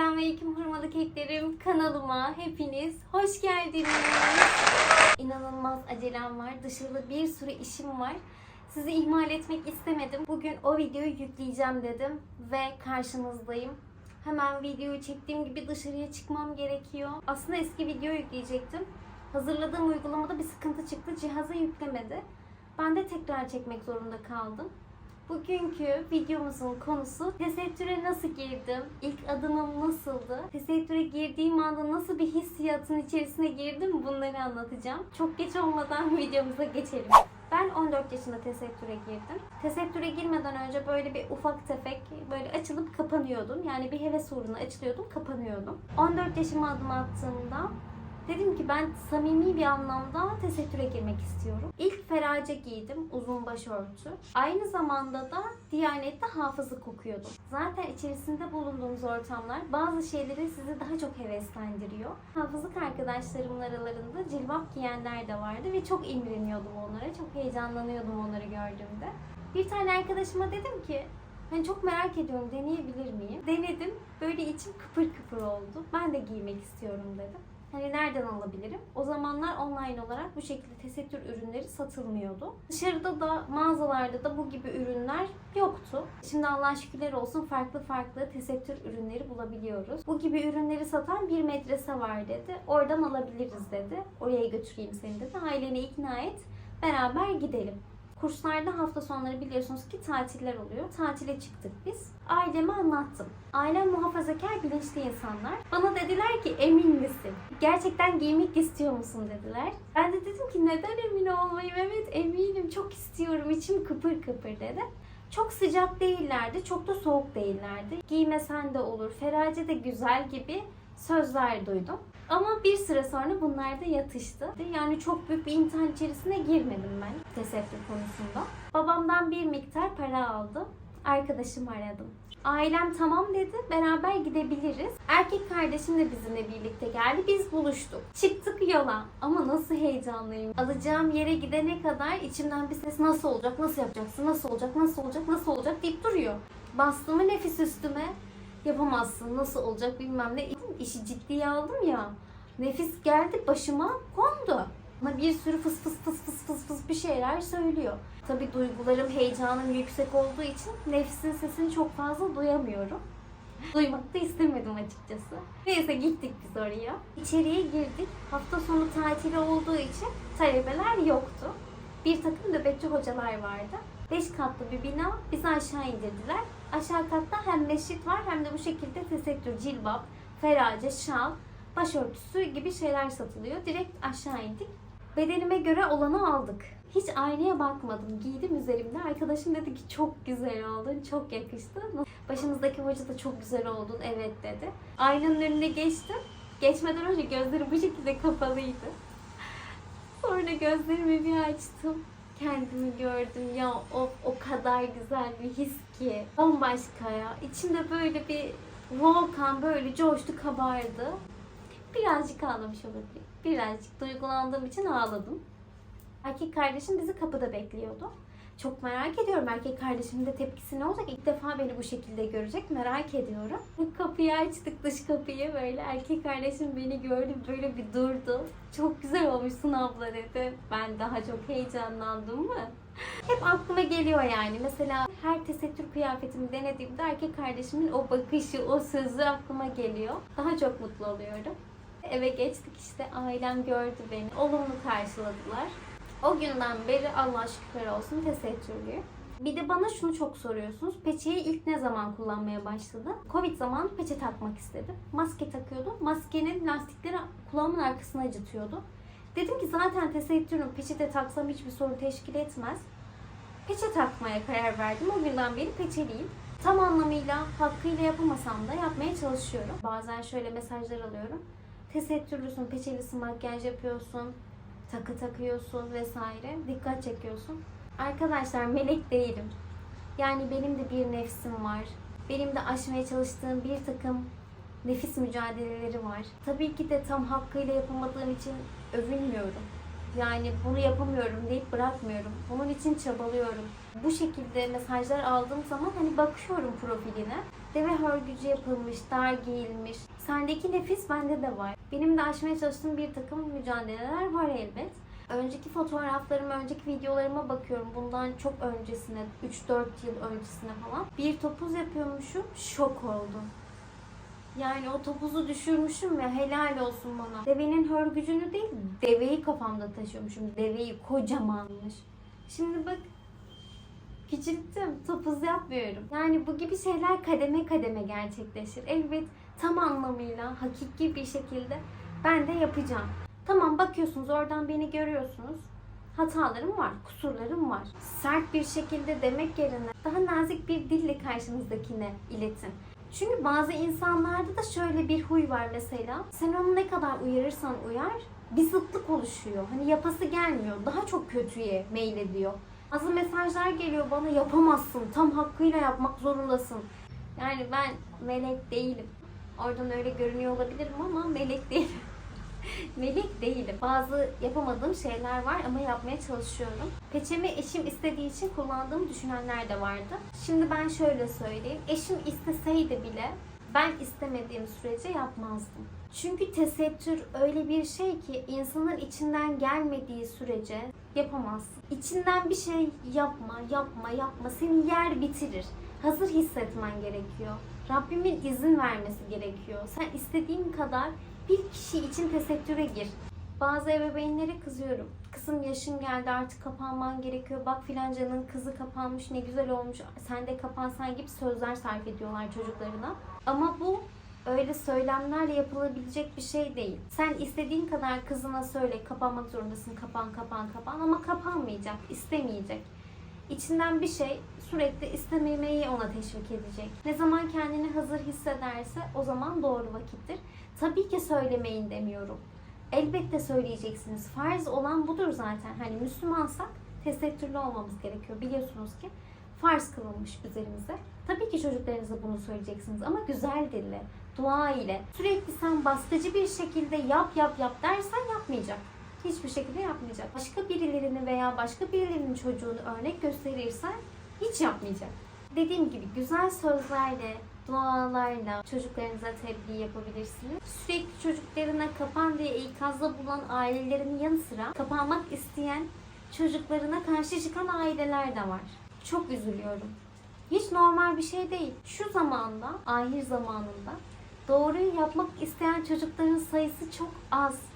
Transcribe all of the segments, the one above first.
Selamünaleyküm hurmalı keklerim kanalıma hepiniz hoş geldiniz. İnanılmaz acelem var. Dışarıda bir sürü işim var. Sizi ihmal etmek istemedim. Bugün o videoyu yükleyeceğim dedim ve karşınızdayım. Hemen videoyu çektiğim gibi dışarıya çıkmam gerekiyor. Aslında eski video yükleyecektim. Hazırladığım uygulamada bir sıkıntı çıktı. Cihaza yüklemedi. Ben de tekrar çekmek zorunda kaldım. Bugünkü videomuzun konusu tesettüre nasıl girdim? İlk adımım nasıldı? Tesettüre girdiğim anda nasıl bir hissiyatın içerisine girdim? Bunları anlatacağım. Çok geç olmadan videomuza geçelim. Ben 14 yaşında tesettüre girdim. Tesettüre girmeden önce böyle bir ufak tefek böyle açılıp kapanıyordum. Yani bir heves uğruna açılıyordum, kapanıyordum. 14 yaşıma adım attığımda Dedim ki ben samimi bir anlamda tesettüre girmek istiyorum. İlk ferace giydim, uzun başörtü. Aynı zamanda da Diyanet'te hafızlık okuyordum. Zaten içerisinde bulunduğumuz ortamlar bazı şeyleri sizi daha çok heveslendiriyor. Hafızlık arkadaşlarımın aralarında cilbap giyenler de vardı ve çok imreniyordum onlara. Çok heyecanlanıyordum onları gördüğümde. Bir tane arkadaşıma dedim ki ben çok merak ediyorum deneyebilir miyim? Denedim. Böyle içim kıpır kıpır oldu. Ben de giymek istiyorum dedim. Hani nereden alabilirim? O zamanlar online olarak bu şekilde tesettür ürünleri satılmıyordu. Dışarıda da mağazalarda da bu gibi ürünler yoktu. Şimdi Allah şükürler olsun farklı farklı tesettür ürünleri bulabiliyoruz. Bu gibi ürünleri satan bir medrese var dedi. Oradan alabiliriz dedi. Oraya götüreyim seni dedi. Aileni ikna et. Beraber gidelim. Kurslarda hafta sonları biliyorsunuz ki tatiller oluyor. Tatile çıktık biz. Aileme anlattım. Ailem muhafazakar bilinçli insanlar. Bana dediler ki emin misin? Gerçekten giymek istiyor musun dediler. Ben de dedim ki neden emin olmayayım? Evet eminim çok istiyorum. İçim kıpır kıpır dedi. Çok sıcak değillerdi, çok da soğuk değillerdi. Giymesen de olur, ferace de güzel gibi sözler duydum. Ama bir süre sonra bunlar da yatıştı. Yani çok büyük bir imtihan içerisine girmedim ben tesettür konusunda. Babamdan bir miktar para aldım. Arkadaşımı aradım. Ailem tamam dedi, beraber gidebiliriz. Erkek kardeşim de bizimle birlikte geldi, biz buluştuk. Çıktık yola ama nasıl heyecanlıyım. Alacağım yere gidene kadar içimden bir ses nasıl olacak, nasıl yapacaksın, nasıl olacak, nasıl olacak, nasıl olacak deyip duruyor. Bastımı nefis üstüme, yapamazsın, nasıl olacak bilmem ne. İşi ciddiye aldım ya. Nefis geldi başıma kondu. Bana bir sürü fıs fıs fıs fıs fıs fıs bir şeyler söylüyor. Tabi duygularım, heyecanım yüksek olduğu için nefsin sesini çok fazla duyamıyorum. Duymak da istemedim açıkçası. Neyse gittik biz oraya. İçeriye girdik. Hafta sonu tatili olduğu için talebeler yoktu. Bir takım nöbetçi hocalar vardı. Beş katlı bir bina bizi aşağı indirdiler. Aşağı katta hem mescit var hem de bu şekilde tesettür, cilbap, ferace, şal, başörtüsü gibi şeyler satılıyor. Direkt aşağı indik. Bedenime göre olanı aldık. Hiç aynaya bakmadım. Giydim üzerimde. Arkadaşım dedi ki çok güzel oldun, çok yakıştı. Başımızdaki hoca da çok güzel oldun, evet dedi. Aynanın önüne geçtim. Geçmeden önce gözlerim bu şekilde kapalıydı. Sonra gözlerimi bir açtım. Kendimi gördüm ya o, o kadar güzel bir his ki. Bambaşka ya. İçimde böyle bir volkan böyle coştu kabardı. Birazcık ağlamış olabilir. Birazcık duygulandığım için ağladım. Erkek kardeşim bizi kapıda bekliyordu. Çok merak ediyorum erkek kardeşimin de tepkisi ne olacak? İlk defa beni bu şekilde görecek. Merak ediyorum. Kapıyı açtık dış kapıyı böyle. Erkek kardeşim beni gördü böyle bir durdu. Çok güzel olmuşsun abla dedi. Ben daha çok heyecanlandım mı? Hep aklıma geliyor yani. Mesela her tesettür kıyafetimi denediğimde erkek kardeşimin o bakışı, o sözü aklıma geliyor. Daha çok mutlu oluyorum. Eve geçtik işte ailem gördü beni. Olumlu karşıladılar. O günden beri Allah şükürler olsun tesettürlüyüm. Bir de bana şunu çok soruyorsunuz. Peçeyi ilk ne zaman kullanmaya başladım? Covid zamanı peçe takmak istedim. Maske takıyordum. Maskenin lastikleri kulağımın arkasına acıtıyordu. Dedim ki zaten tesettürüm peçete taksam hiçbir sorun teşkil etmez. Peçe takmaya karar verdim. O günden beri peçeliyim. Tam anlamıyla hakkıyla yapamasam da yapmaya çalışıyorum. Bazen şöyle mesajlar alıyorum. Tesettürlüsün, peçelisin, makyaj yapıyorsun, takı takıyorsun vesaire. Dikkat çekiyorsun. Arkadaşlar melek değilim. Yani benim de bir nefsim var. Benim de aşmaya çalıştığım bir takım nefis mücadeleleri var. Tabii ki de tam hakkıyla yapamadığım için övünmüyorum. Yani bunu yapamıyorum deyip bırakmıyorum. Bunun için çabalıyorum. Bu şekilde mesajlar aldığım zaman hani bakıyorum profiline. Deve hörgücü yapılmış, dar giyilmiş. Sendeki nefis bende de var. Benim de aşmaya çalıştığım bir takım mücadeleler var elbet. Önceki fotoğraflarıma, önceki videolarıma bakıyorum. Bundan çok öncesine, 3-4 yıl öncesine falan. Bir topuz yapıyormuşum, şok oldum. Yani o topuzu düşürmüşüm ya helal olsun bana. Devenin hörgücünü değil, deveyi kafamda taşıyormuşum. Deveyi kocamanmış. Şimdi bak küçülttüm, topuz yapmıyorum. Yani bu gibi şeyler kademe kademe gerçekleşir. Elbet tam anlamıyla, hakiki bir şekilde ben de yapacağım. Tamam bakıyorsunuz oradan beni görüyorsunuz. Hatalarım var, kusurlarım var. Sert bir şekilde demek yerine daha nazik bir dille karşınızdakine iletin. Çünkü bazı insanlarda da şöyle bir huy var mesela. Sen onu ne kadar uyarırsan uyar bir zıtlık oluşuyor. Hani yapası gelmiyor. Daha çok kötüye meylediyor. Bazı mesajlar geliyor bana yapamazsın. Tam hakkıyla yapmak zorundasın. Yani ben melek değilim. Oradan öyle görünüyor olabilirim ama melek değilim. melek değilim. Bazı yapamadığım şeyler var ama yapmaya çalışıyorum. Peçemi eşim istediği için kullandığımı düşünenler de vardı. Şimdi ben şöyle söyleyeyim. Eşim isteseydi bile ben istemediğim sürece yapmazdım. Çünkü tesettür öyle bir şey ki insanın içinden gelmediği sürece yapamazsın. İçinden bir şey yapma, yapma, yapma. Seni yer bitirir. Hazır hissetmen gerekiyor. Rabbimin izin vermesi gerekiyor. Sen istediğin kadar bir kişi için tesettüre gir. Bazı ebeveynlere kızıyorum. Kızım yaşın geldi artık kapanman gerekiyor. Bak filancanın kızı kapanmış ne güzel olmuş. Sen de kapansan gibi sözler sarf ediyorlar çocuklarına. Ama bu öyle söylemlerle yapılabilecek bir şey değil. Sen istediğin kadar kızına söyle kapanmak zorundasın kapan kapan kapan ama kapanmayacak, istemeyecek. İçinden bir şey sürekli istememeyi ona teşvik edecek. Ne zaman kendini hazır hissederse o zaman doğru vakittir. Tabii ki söylemeyin demiyorum. Elbette söyleyeceksiniz. Farz olan budur zaten. Hani Müslümansak tesettürlü olmamız gerekiyor. Biliyorsunuz ki farz kılınmış üzerimize. Tabii ki çocuklarınıza bunu söyleyeceksiniz ama güzel dille, dua ile. Sürekli sen baskıcı bir şekilde yap yap yap dersen yapmayacak. Hiçbir şekilde yapmayacak. Başka birilerini veya başka birilerinin çocuğunu örnek gösterirsen hiç yapmayacak. Dediğim gibi güzel sözlerle, dualarla çocuklarınıza tebliğ yapabilirsiniz. Sürekli çocuklarına kapan diye ikazda bulunan ailelerin yanı sıra kapanmak isteyen çocuklarına karşı çıkan aileler de var. Çok üzülüyorum. Hiç normal bir şey değil. Şu zamanda, ahir zamanında doğruyu yapmak isteyen çocukların sayısı çok az.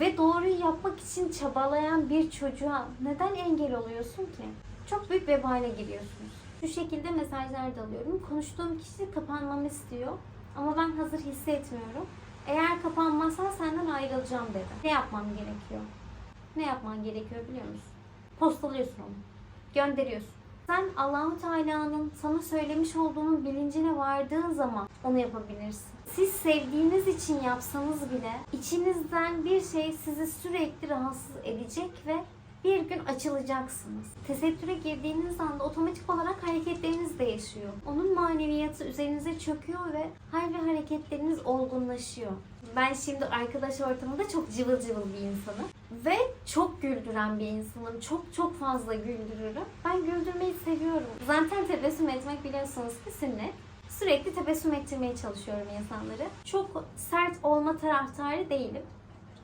Ve doğruyu yapmak için çabalayan bir çocuğa neden engel oluyorsun ki? Çok büyük vebale giriyorsunuz. Şu şekilde mesajlar da alıyorum. Konuştuğum kişi kapanmamı istiyor. Ama ben hazır hissetmiyorum. Eğer kapanmazsan senden ayrılacağım dedi. Ne yapmam gerekiyor? Ne yapman gerekiyor biliyor musun? Postalıyorsun onu. Gönderiyorsun. Sen Allahu Teala'nın sana söylemiş olduğunun bilincine vardığın zaman onu yapabilirsin. Siz sevdiğiniz için yapsanız bile içinizden bir şey sizi sürekli rahatsız edecek ve bir gün açılacaksınız. Tesettüre girdiğiniz anda otomatik olarak hareketleriniz değişiyor. Onun maneviyatı üzerinize çöküyor ve hal ve hareketleriniz olgunlaşıyor. Ben şimdi arkadaş ortamında çok cıvıl cıvıl bir insanım. Ve çok güldüren bir insanım. Çok çok fazla güldürürüm. Ben güldürmeyi seviyorum. Zaten tebessüm etmek biliyorsunuz ki sünnet. Sürekli tebessüm ettirmeye çalışıyorum insanları. Çok sert olma taraftarı değilim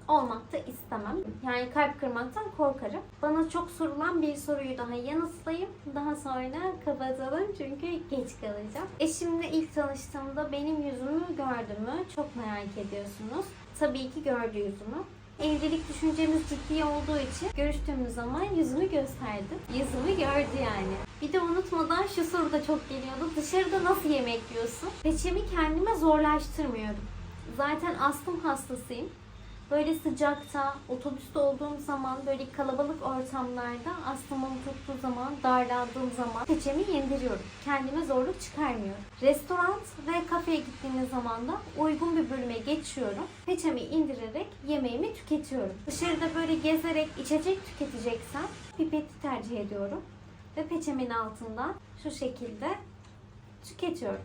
olmak da istemem. Yani kalp kırmaktan korkarım. Bana çok sorulan bir soruyu daha yanıtlayayım. Daha sonra kapatalım çünkü geç kalacağım. Eşimle ilk tanıştığımda benim yüzümü gördü mü? Çok merak ediyorsunuz. Tabii ki gördü yüzümü. Evlilik düşüncemiz ciddi olduğu için görüştüğümüz zaman yüzümü gösterdi. Yüzümü gördü yani. Bir de unutmadan şu soru da çok geliyordu. Dışarıda nasıl yemek yiyorsun? Peçemi kendime zorlaştırmıyorum. Zaten astım hastasıyım. Böyle sıcakta, otobüste olduğum zaman, böyle kalabalık ortamlarda astımım tuttuğu zaman, darlandığım zaman peçemi indiriyorum. Kendime zorluk çıkarmıyorum. Restoran ve kafeye gittiğimiz zaman da uygun bir bölüme geçiyorum. Peçemi indirerek yemeğimi tüketiyorum. Dışarıda böyle gezerek içecek tüketeceksem pipeti tercih ediyorum. Ve peçemin altından şu şekilde tüketiyorum.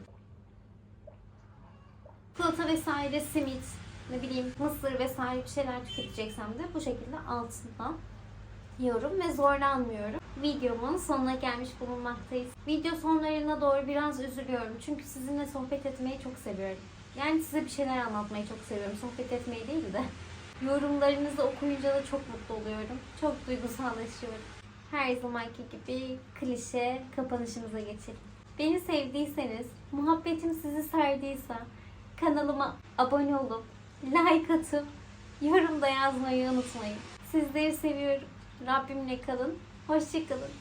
Çikolata vesaire, simit, ne bileyim mısır vesaire bir şeyler tüketeceksem de bu şekilde altından yiyorum ve zorlanmıyorum. videomun sonuna gelmiş bulunmaktayız. Video sonlarına doğru biraz üzülüyorum. Çünkü sizinle sohbet etmeyi çok seviyorum. Yani size bir şeyler anlatmayı çok seviyorum. Sohbet etmeyi değil de. Yorumlarınızı okuyunca da çok mutlu oluyorum. Çok duygusallaşıyorum. Her zamanki gibi klişe kapanışımıza geçelim. Beni sevdiyseniz, muhabbetim sizi sardıysa kanalıma abone olup, like atıp, yorum da yazmayı unutmayın. Sizleri seviyorum. Rabbimle kalın. Hoşçakalın.